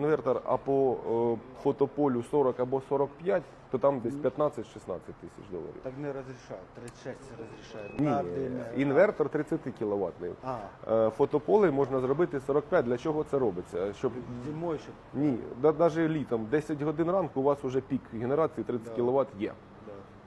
інвертор, а по е, фотополю 40 або 45, то там десь 15-16 тисяч доларів. Так не розрішають, 36 розрішають. Ні, На інвертор 30 кВт. А, Е, Фотополе можна зробити 45. Для чого це робиться? Щоб зимою, щоб... ні, навіть літом 10 годин ранку у вас вже пік генерації 30 Да. кВт є.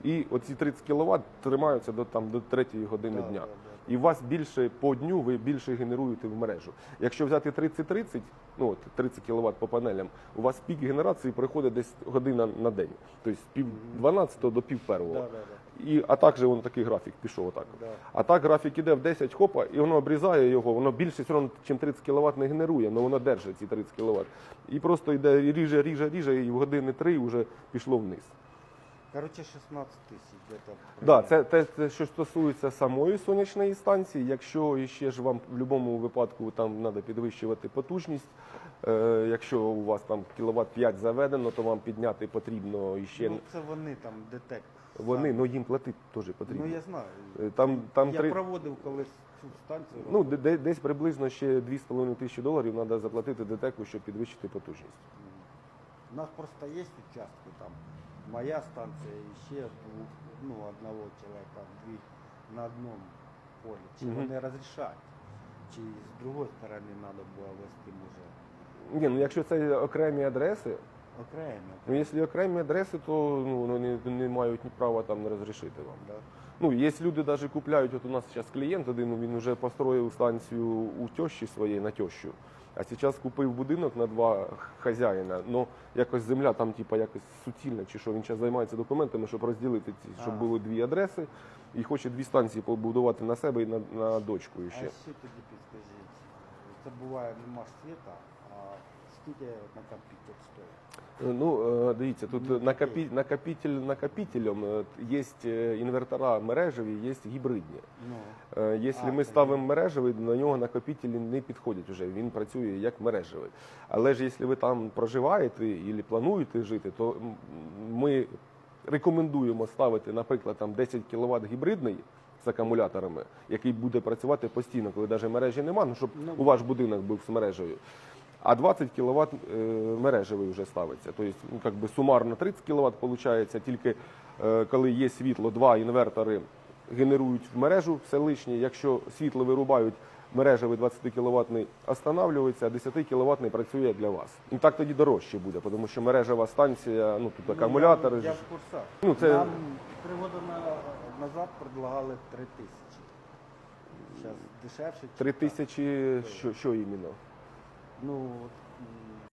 І оці 30 кВт тримаються до там до 3 години Да, дня. да, да. І у вас більше по дню ви більше генеруєте в мережу. Якщо взяти 30-30, ну от 30 кВт по панелям, у вас пік генерації приходить десь година на день. Тобто з пів 12 до пів первого. Да, да, да. І, а так же воно такий графік пішов отак. Да. А так графік іде в 10 хопа, і воно обрізає його, воно більше все одно, чим 30 кВт не генерує, але воно держить ці 30 кВт. І просто йде ріже, ріже, ріже, і в години 3 вже пішло вниз. Короче, 16 тисяч. Да, це те, те, що стосується самої сонячної станції. Якщо ще ж вам в будь-якому випадку там треба підвищувати потужність, е, якщо у вас там кіловат 5 заведено, то вам підняти потрібно іще Ну, це вони там, детект. вони, ну їм платити теж потрібно. Ну, я знаю. Е, Там, там я три, проводив колись цю станцію. ну, де- де- десь приблизно ще 2,5 тисячі доларів треба заплатити ДТЕКу, щоб підвищити потужність. У нас просто є участки там. Моя станція і ще двох, ну, одного чоловіка, дві на одному полі. Чи Мгм. вони розрішають? Чи з другої сторони треба було вести може Ні, ну якщо це окремі адреси, окремо? ну якщо окремі адреси, то ну, вони не мають ні права там не розрішити вам. Да? Ну, є люди навіть купляють, от у нас зараз клієнт один, він вже построїв станцію у тещі своєї на тещу. А зараз купив будинок на два хазяїна. Ну, якось земля там, типа, якось суцільна, чи що він зараз займається документами, щоб розділити ці, щоб А. було дві адреси, і хоче дві станції побудувати на себе і на, на дочку А ще. ще тоді підскажіть. Це буває нема світа, а скільки на комп'ютер стоїть? Ну, е, дивіться, тут накопі, накопитель накопителем е, є е, інвертора мережеві, є гібридні. Ну, Е, Якщо ми ставимо мережевий, на нього накопителі не підходять вже. Він працює як мережевий. Але ж якщо ви там проживаєте і плануєте жити, то ми рекомендуємо ставити, наприклад, там 10 кВт гібридний з акумуляторами, який буде працювати постійно, коли навіть мережі немає, ну, щоб Ну, у ваш будинок був з мережею. А 20 кВт мережевий вже ставиться. Тобто, ну, як би сумарно 30 кВт виходить, тільки е, коли є світло, два інвертори генерують в мережу все лишнє. Якщо світло вирубають, мережевий 20 кВт останавливається, а 10 кВт працює для вас. І так тоді дорожче буде, тому що мережева станція, ну тут акумулятори. Я, я в курсах. Ну, це- Нам три роки на, назад предлагали 3 тисячі. Зараз дешевше. чи 3 тисячі, що, що іменно? Ну,